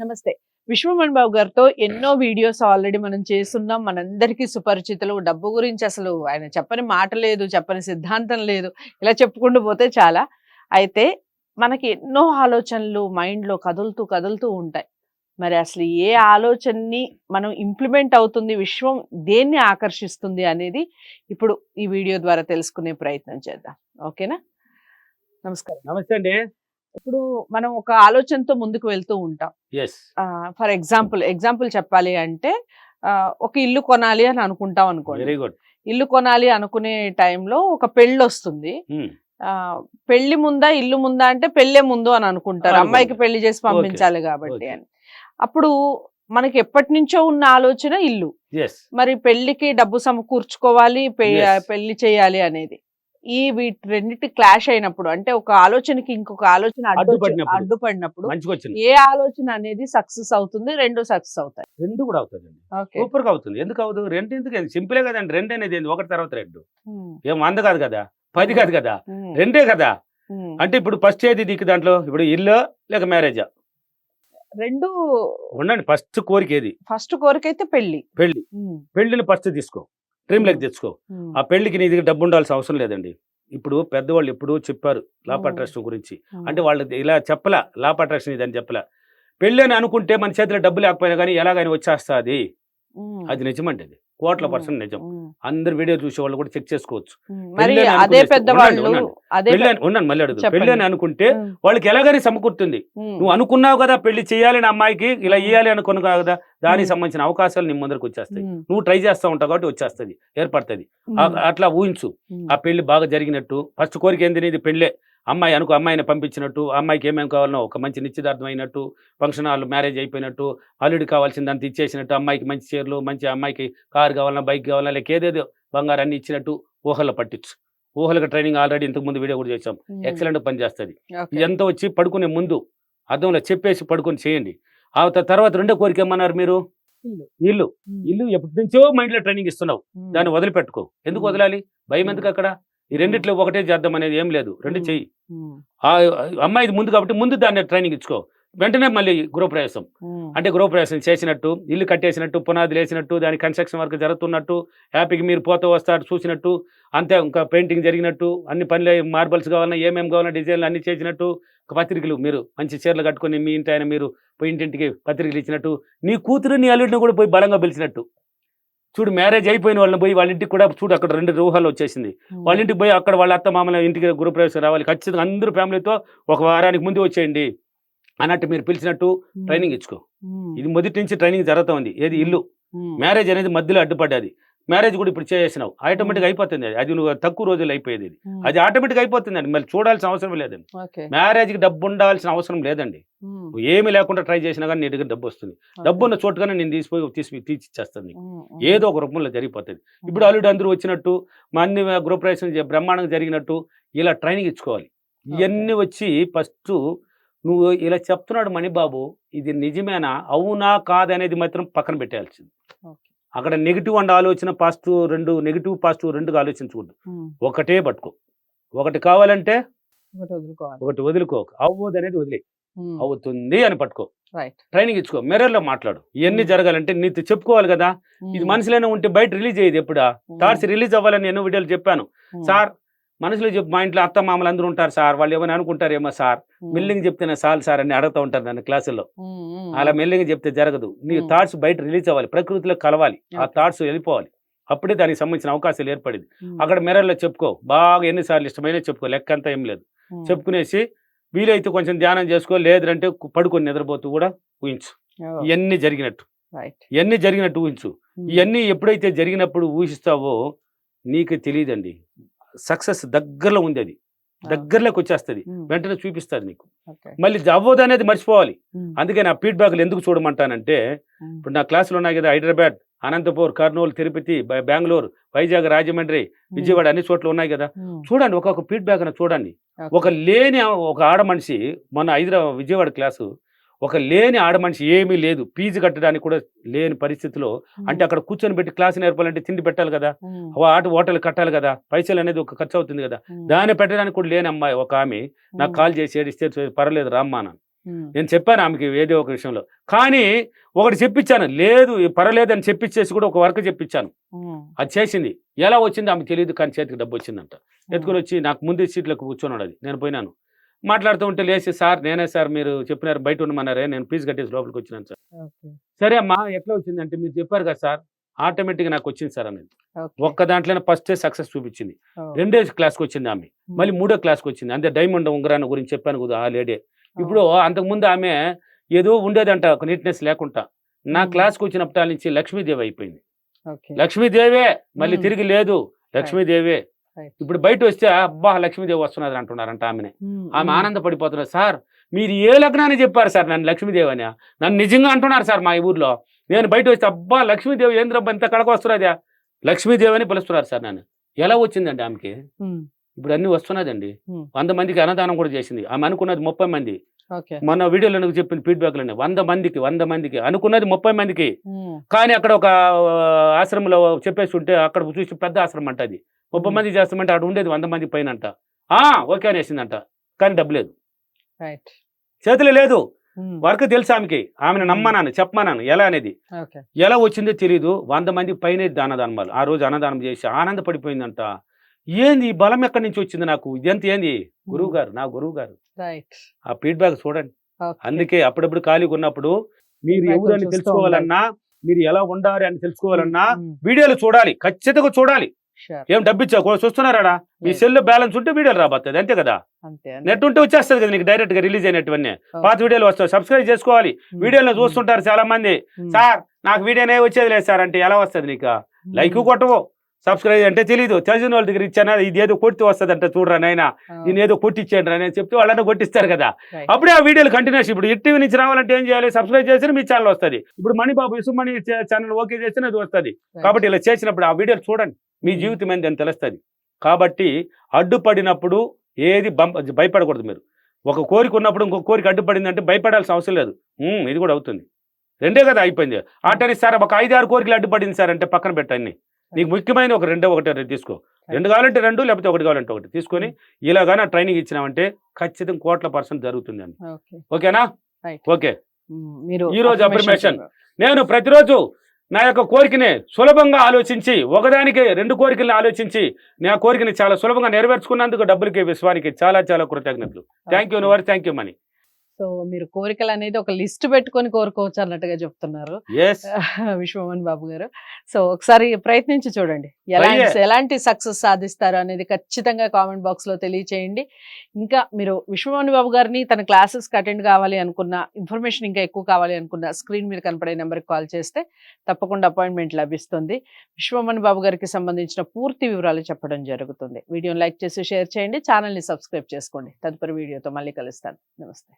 నమస్తే. విశ్వమణి బాబు గారితో ఎన్నో వీడియోస్ ఆల్రెడీ మనం చేస్తున్నాం. మనందరికీ సుపరిచితులు. డబ్బు గురించి అసలు ఆయన చెప్పని మాట లేదు చెప్పని సిద్ధాంతం లేదు. ఇలా చెప్పుకుంటూ పోతే చాలా. అయితే మనకి ఎన్నో ఆలోచనలు మైండ్లో కదులుతూ కదులుతూ ఉంటాయి. మరి అసలు ఏ ఆలోచనని మనం ఇంప్లిమెంట్ అవుతుంది విశ్వం దేన్ని ఆకర్షిస్తుంది అనేది ఇప్పుడు ఈ వీడియో ద్వారా తెలుసుకునే ప్రయత్నం చేద్దాం. ఓకేనా? నమస్కారం. నమస్తే అండి. ఇప్పుడు మనం ఒక ఆలోచనతో ముందుకు వెళ్తూ ఉంటాం. ఫర్ ఎగ్జాంపుల్ ఎగ్జాంపుల్ చెప్పాలి అంటే ఒక ఇల్లు కొనాలి అని అనుకుంటాం అనుకోండి. వెరీ గుడ్ ఇల్లు కొనాలి అనుకునే టైంలో ఒక పెళ్ళి వస్తుంది పెళ్ళి ముందా ఇల్లు ముందా అంటే పెళ్ళే ముందు అని అనుకుంటారు. అమ్మాయికి పెళ్ళి చేసి పంపించాలి కాబట్టి. అని. అప్పుడు మనకి ఎప్పటి నుంచో ఉన్న ఆలోచన ఇల్లు. మరి పెళ్ళికి డబ్బు సమకూర్చుకోవాలి. పెళ్ళి చేయాలి అనేది. ఈ వీటి రెండింటి క్లాష్ అయినప్పుడు అంటే ఒక ఆలోచనకి ఇంకొక ఆలోచన అడ్డు అడ్డుపడినప్పుడు. ఏ ఆలోచన అనేది సక్సెస్ అవుతుంది రెండు సక్సెస్ అవుతాయి. రెండు కూడా అవుతుందండి ఓకే. సూపర్గా అవుతుంది. ఎందుకు అవుతుంది రెండు ఎందుకు సింపులే కదండి. రెండు అనేది ఏంది? ఒకటి తర్వాత రెండు. ఏం వంద కాదు కదా? పది కాదు కదా? రెండే కదా? అంటే ఇప్పుడు ఫస్ట్ ఏది నీకు దాంట్లో? ఇప్పుడు ఇల్లు లేక మ్యారేజా? రెండు ఉండండి. ఫస్ట్ కోరిక ఏది? ఫస్ట్ కోరిక అయితే పెళ్ళి పెళ్ళి పెళ్ళిని ఫస్ట్ తీసుకో. డ్రీమ్ లెక్ తెచ్చుకో. ఆ పెళ్ళికి నీ దగ్గర డబ్బు ఉండాల్సిన అవసరం లేదండి. ఇప్పుడు పెద్దవాళ్ళు ఎప్పుడూ చెప్పారు లాప్. అట్రాక్షన్ గురించి. అంటే వాళ్ళు ఇలా చెప్పలా లాప్ అట్రాక్షన్ ఇదని చెప్పలా. పెళ్ళి అని అనుకుంటే మన చేతిలో డబ్బు లేకపోయినా కానీ ఎలాగని వచ్చేస్తుంది. అది నిజమండి అది. కోట్ల. పర్సెంట్ నిజం. అందరు వీడియో చూసే వాళ్ళు కూడా చెక్ చేసుకోవచ్చు. అదే ఉన్నాను మళ్ళీ అడుగు. పెళ్ళి అని అనుకుంటే వాళ్ళకి ఎలాగని సమకూరుతుంది? నువ్వు అనుకున్నావు కదా పెళ్ళి చేయాలని అమ్మాయికి ఇలా. ఇయ్యాలి అనుకున్నావు కదా దానికి. సంబంధించిన అవకాశాలు నీ ముందరకు వచ్చేస్తాయి. నువ్వు ట్రై చేస్తా ఉంటావు కాబట్టి వచ్చేస్తుంది ఏర్పడుతుంది. అట్లా ఊహించు. ఆ పెళ్ళి బాగా జరిగినట్టు ఫస్ట్ కోరిక ఏంది పెళ్ళే. అమ్మాయి అనుకో అమ్మాయిని పంపించినట్టు అమ్మాయికి ఏమేమి కావాలనో ఒక మంచి నిశ్చితార్థం అయినట్టు ఫంక్షన్ హాల్ మ్యారేజ్ అయిపోయినట్టు అల్లుడి కావాల్సింది అంత ఇచ్చేసినట్టు అమ్మాయికి మంచి చీరలు మంచి అమ్మాయికి కారు కావాలన్నా బైక్ కావాలన్నా లేక ఏదేదో బంగారు అన్ని ఇచ్చినట్టు ఊహల్లో పట్టించు ఊహలకు ట్రైనింగ్ ఆల్రెడీ ఇంతకు ముందు వీడియో కూడా చేసాం ఎక్సలెంట్ పని చేస్తుంది. ఓకే. ఇదంతా వచ్చి పడుకునే ముందు అద్దంలో చెప్పేసి పడుకొని చేయండి. ఆ తర్వాత రెండో కోరిక ఏమన్నారు మీరు? ఇల్లు. ఇల్లు. ఎప్పటి నుంచో మైండ్లో ట్రైనింగ్ ఇస్తున్నావు. దాన్ని వదిలిపెట్టుకో. ఎందుకు. వదలాలి? భయం. ఎందుకు అక్కడ ఈ రెండిట్లో ఒకటే చేద్దాం అనేది ఏం లేదు. రెండు. చెయ్యి. ఆ అమ్మాయిది ముందు కాబట్టి ముందు దాన్ని ట్రైనింగ్ ఇచ్చుకో. వెంటనే మళ్ళీ గృహప్రవేశం. అంటే గృహప్రవేశం చేసినట్టు ఇల్లు కట్టేసినట్టు పునాదులు వేసినట్టు దాని కన్స్ట్రక్షన్ వర్క్ జరుగుతున్నట్టు హ్యాపీకి మీరు పోతూ వస్తారు చూసినట్టు అంతే ఇంకా పెయింటింగ్ జరిగినట్టు అన్ని పనులు మార్బల్స్ కావాలన్నా ఏమేమి కావాలన్నా డిజైన్లు అన్ని చేసినట్టు పత్రికలు మీరు మంచి చీరలు కట్టుకొని మీ ఇంటి ఆయన మీరు పోయి ఇంటింటికి పత్రికలు ఇచ్చినట్టు నీ కూతురు నీ అల్లుడిని కూడా పోయి బలంగా పిలిచినట్టు. చూడు మ్యారేజ్ అయిపోయిన వాళ్ళని పోయి వాళ్ళ ఇంటికి కూడా చూడు అక్కడ రెండు రూహాలు వచ్చేసింది. వాళ్ళ ఇంటికి పోయి అక్కడ వాళ్ళ అత్త మామల ఇంటికి గృహప్రవేశం రావాలి. ఖచ్చితంగా అందరూ ఫ్యామిలీతో ఒక వారానికి ముందు వచ్చేయండి అన్నట్టు మీరు పిలిచినట్టు ట్రైనింగ్ ఇచ్చుకో. ఇది మొదటి నుంచి ట్రైనింగ్ జరుగుతూ ఉంది ఏది ఇల్లు. మ్యారేజ్ అనేది మధ్యలో అడ్డుపడ్డది. మ్యారేజ్ కూడా ఇప్పుడు చేసేసినావు. ఆటోమేటిక్ అయిపోతుంది అది. అది నువ్వు తక్కువ రోజులు అయిపోయేది ఇది. ఉమ్, అది ఆటోమేటిక్ అయిపోతుందండి మళ్ళీ చూడాల్సిన అవసరం లేదండి. మ్యారేజ్కి డబ్బు ఉండాల్సిన అవసరం లేదండి. ఏమీ లేకుండా ట్రై చేసినా కానీ నీ దగ్గర డబ్బు వస్తుంది. డబ్బు ఉన్న చోటుగానే నేను తీసిపోయి తీసి ఉమ్, ఏదో ఒక రూపంలో జరిగిపోతుంది. ఇప్పుడు అల్లుడు అందరూ వచ్చినట్టు మా అన్ని గృహప్రవేశం బ్రహ్మాండంగా జరిగినట్టు ఇలా ట్రైనింగ్ ఇచ్చుకోవాలి. ఇవన్నీ వచ్చి ఫస్ట్ నువ్వు ఇలా చెప్తున్నాడు మణిబాబు ఇది నిజమేనా? అవునా కాదనేది మాత్రం పక్కన పెట్టేయాల్సింది. ఓకే. అక్కడ నెగిటివ్ అండ్ ఆలోచన పాజిటివ్ రెండు నెగిటివ్ పాజిటివ్ రెండుగా ఆలోచించకూడదు. ఒకటే పట్టుకో. ఒకటి కావాలంటే ఒకటి వదులుకో అవ్వదు అనేది వదిలే అవుతుంది అని పట్టుకో. ట్రైనింగ్ ఇచ్చుకో. మిర్రర్లో మాట్లాడు. ఇవన్నీ. జరగాలంటే నీతో చెప్పుకోవాలి కదా. ఇది మనసులోనే ఉంటే బయట రిలీజ్ అయ్యేది ఎప్పుడా? థాట్స్ రిలీజ్ అవ్వాలని ఎన్నో వీడియోలు చెప్పాను. సార్ మనసులో చెప్పు మా ఇంట్లో అత్త మామలు అందరూ ఉంటారు సార్ వాళ్ళు ఏమైనా అనుకుంటారేమో సార్. మెల్లింగ్ చెప్తేనే సార్ సార్ అని అడుగుతూ ఉంటారు నన్ను క్లాసుల్లో. అలా మెల్లింగ్ చెప్తే జరగదు. నీ. థాట్స్ బయట రిలీజ్ అవ్వాలి ప్రకృతిలో కలవాలి. ఆ. థాట్స్ వెళ్ళిపోవాలి. అప్పుడే దానికి సంబంధించిన అవకాశాలు ఏర్పడింది. అక్కడ మిర్రర్లో చెప్పుకో బాగా ఎన్నిసార్లు ఇష్టమైన చెప్పుకో లెక్క అంతా ఏం లేదు. చెప్పుకునేసి వీలైతే కొంచెం ధ్యానం చేసుకో లేదంటే పడుకొని నిద్రపోతూ కూడా ఊహించు. ఇవన్నీ జరిగినట్టు. ఇవన్నీ జరిగినట్టు ఊహించు. ఇవన్నీ ఎప్పుడైతే జరిగినప్పుడు ఊహిస్తావో నీకు తెలియదండి. సక్సెస్ దగ్గరలో ఉంది అది. దగ్గరలోకి వచ్చేస్తుంది. వెంటనే చూపిస్తుంది నీకు. మళ్ళీ అవ్వదు అనేది మర్చిపోవాలి. అందుకే నా ఫీడ్బ్యాక్లు ఎందుకు చూడమంటానంటే ఇప్పుడు నా క్లాసులు ఉన్నాయి కదా హైదరాబాద్ అనంతపూర్ కర్నూలు తిరుపతి బెంగళూరు వైజాగ్ రాజమండ్రి విజయవాడ అన్ని చోట్ల ఉన్నాయి కదా. చూడండి ఒక్కొక్క ఫీడ్బ్యాక్ చూడండి. ఒక లేని ఒక ఆడ మనిషి మొన్న హైదరాబాద్ విజయవాడ క్లాసు ఒక లేని ఆడ మనిషి ఏమీ లేదు. ఫీజు కట్టడానికి కూడా లేని పరిస్థితిలో అంటే అక్కడ కూర్చొని పెట్టి క్లాస్ నేర్పాలంటే తిండి పెట్టాలి కదా. ఆట హోటల్ కట్టాలి కదా. పైసలు అనేది ఒక ఖర్చు అవుతుంది కదా. దాన్ని పెట్టడానికి కూడా లేని అమ్మాయి ఒక ఆమె నాకు కాల్ చేసి ఏడిస్తే "సరే, పర్లేదు రామ్మా నేను చెప్పాను ఆమెకి ఏదో ఒక విషయంలో. కానీ ఒకటి చెప్పించాను లేదు పర్వాలేదని చెప్పించేసి కూడా ఒక వర్క్ చెప్పించాను అది చేసింది. ఎలా వచ్చింది ఆమెకు తెలియదు కానీ చేతికి డబ్బు వచ్చిందంట. ఎత్తుకొని వచ్చి నాకు ముందు సీట్లకు కూర్చొన్నాడు అది నేను పోయినాను. మాట్లాడుతూ ఉంటే లేచి సార్ నేనే సార్ మీరు చెప్పినారు బయట ఉండమన్నారే నేను ఫీజు కట్టేసి లోపలికి వచ్చినాను సార్. సరే అమ్మా ఎట్లా వచ్చింది అంటే మీరు చెప్పారు కదా సార్ ఆటోమేటిక్గా నాకు వచ్చింది సార్ అనేది. ఒక్క దాంట్లోనే ఫస్టే సక్సెస్ చూపించింది. రెండో క్లాస్కి వచ్చింది ఆమె. మళ్ళీ మూడో క్లాస్కి వచ్చింది. అంతే డైమండ్ ఉంగరాన్ని గురించి చెప్పాను కదా ఆ లేడీ ఇప్పుడు అంతకుముందు ఆమె ఏదో ఉండేదంట ఒక నీట్నెస్ లేకుండా. నా. క్లాస్కి వచ్చినప్పటి నుంచి లక్ష్మీదేవి అయిపోయింది. లక్ష్మీదేవే మళ్ళీ. తిరిగి లేదు. లక్ష్మీదేవే. ఇప్పుడు బయట వస్తే అబ్బా లక్ష్మీదేవి వస్తున్నది అంటున్నారంట ఆమెని. ఆమె ఉమ్, ఆనందపడిపోతున్నారు. సార్ మీరు ఏ లగ్నాన్ని చెప్పారు సార్ నన్ను లక్ష్మీదేవి అని? నన్ను నిజంగా అంటున్నారు సార్ మా ఊర్లో. నేను బయట వస్తే అబ్బా లక్ష్మీదేవి ఏంద్రబ్బా ఇంత కడక వస్తున్నదా? లక్ష్మీదేవి అని పిలుస్తున్నారు సార్ నన్ను. ఎలా వచ్చిందండి ఆమెకి? ఇప్పుడు అన్ని వస్తున్నదండి. వంద మందికి అన్నదానం కూడా చేసింది. ఆమె అనుకున్నది ముప్పై మంది. మొన్న వీడియోలో నాకు చెప్పిన ఫీడ్బ్యాక్లు వంద మందికి వంద మందికి అనుకున్నది ముప్పై మందికి. కానీ అక్కడ ఒక ఆశ్రమంలో చెప్పేసి ఉంటే అక్కడ చూసి పెద్ద ఆశ్రమం అంట అది. ముప్పై. మంది చేస్తామంటే అక్కడ ఉండేది వంద మంది పైన అంట ఆ ఓకే అనేసిందంట. కానీ డబ్బు లేదు. చేతిలో లేదు. వర్క్ తెలుసు ఆమెకి. ఆమెను నమ్మనాను చెప్పమన్నాను ఎలా అనేది. ఎలా వచ్చిందో తెలియదు వంద మంది పైన అన్నదానమాలు ఆ రోజు అన్నదానం చేసి ఆనందపడిపోయిందంట. ఏంది ఈ బలం ఎక్కడి నుంచి వచ్చింది నాకు? ఇదంతా ఏంది? గురువు గారు నా గురువు గారు ఆ ఫీడ్బ్యాక్ చూడండి. అందుకే అప్పుడప్పుడు ఖాళీగా ఉన్నప్పుడు మీరు Feedback ఎవరు అని చూస్తూ తెలుసుకోవాలన్నా మీరు ఎలా ఉండాలి అని తెలుసుకోవాలన్నా వీడియోలు చూడాలి ఖచ్చితంగా చూడాలి. ఏం డబ్బిచ్చా? చూస్తున్నారా మీ. సెల్ బ్యాలెన్స్ ఉంటే వీడియోలు రాబోతుంది అంతే కదా. నెట్ ఉంటే వచ్చేస్తుంది కదా నీకు డైరెక్ట్గా రిలీజ్ అయినట్టువన్నీ. పాత వీడియోలు వస్తాయి సబ్స్క్రైబ్ చేసుకోవాలి. వీడియోలో చూస్తుంటారు చాలా మంది సార్ నాకు వీడియోనే వచ్చేది లేదు సార్ అంటే ఎలా వస్తుంది నీకు? లైక్ కొట్టవు. సబ్స్క్రైబ్ అంటే తెలియదు తెలిసిన వాళ్ళ దగ్గర ఇచ్చానా? ఇది ఏదో కొట్టి వస్తుంది అంటే చూడరా నాయన? దీని ఏదో కొట్టిచ్చేయండి అని చెప్తే వాళ్ళని కొట్టిస్తారు కదా. అప్పుడే ఆ వీడియోలు కంటిన్యూస్ ఇప్పుడు టీవీ నుంచి రావాలంటే ఏం చేయాలి? సబ్స్క్రైబ్ చేస్తే మీ ఛానల్ వస్తుంది. ఇప్పుడు మణిబాబు ఇసుమణి ఛానల్ ఓకే చేస్తే అది వస్తుంది. కాబట్టి ఇలా చేసినప్పుడు ఆ వీడియోలు చూడండి. మీ Hmm. జీవితం ఏంది అని తెలుస్తుంది. కాబట్టి అడ్డుపడినప్పుడు ఏది భయపడకూడదు మీరు. ఒక కోరిక ఉన్నప్పుడు ఇంకో కోరిక అడ్డుపడిందంటే భయపడాల్సిన అవసరం లేదు. ఇది కూడా అవుతుంది. రెండే కదా అయిపోయింది. ఆటని సార్ ఒక ఐదు ఆరు కోరికలు అడ్డుపడింది సార్ అంటే పక్కన పెట్టండి. నీకు ముఖ్యమైన ఒక రెండో ఒకటి తీసుకో. రెండు కావాలంటే రెండు లేకపోతే ఒకటి కావాలంటే ఒకటి తీసుకొని ఇలాగానే ట్రైనింగ్ ఇచ్చినామంటే ఖచ్చితంగా కోట్ల పర్సెంట్ జరుగుతుంది అండి ఓకే. ఓకేనా. ఓకే. ఈ రోజు affirmation. నేను ప్రతిరోజు నా యొక్క కోరికని సులభంగా ఆలోచించి ఒకదానికి రెండు కోరికలను ఆలోచించి నా కోరికని చాలా సులభంగా నెరవేర్చుకున్నందుకు డబ్బులకి విశ్వానికి చాలా చాలా కృతజ్ఞతలు. Thank you your thank you money so మీరు కోరికలు అనేది ఒక లిస్ట్ పెట్టుకొని కోరుకోవచ్చు అన్నట్టుగా చెప్తున్నారు. విశ్వమోహన్ బాబు గారు. సో ఒకసారి ప్రయత్నించి చూడండి. ఎలాంటి ఎలాంటి సక్సెస్ సాధిస్తారు అనేది ఖచ్చితంగా కామెంట్ బాక్స్లో తెలియచేయండి. ఇంకా మీరు విశ్వమోహన్ బాబు గారిని తన క్లాసెస్కి అటెండ్ కావాలి అనుకున్న ఇన్ఫర్మేషన్ ఇంకా ఎక్కువ కావాలి అనుకున్న స్క్రీన్ మీద కనపడే నెంబర్కి కాల్ చేస్తే తప్పకుండా అపాయింట్మెంట్ లభిస్తుంది. విశ్వమోహన్ బాబు గారికి సంబంధించిన పూర్తి వివరాలు చెప్పడం జరుగుతుంది. వీడియోని లైక్ చేసి షేర్ చేయండి. ఛానల్ని సబ్స్క్రైబ్ చేసుకోండి. తదుపరి వీడియోతో మళ్ళీ కలుస్తాను. నమస్తే.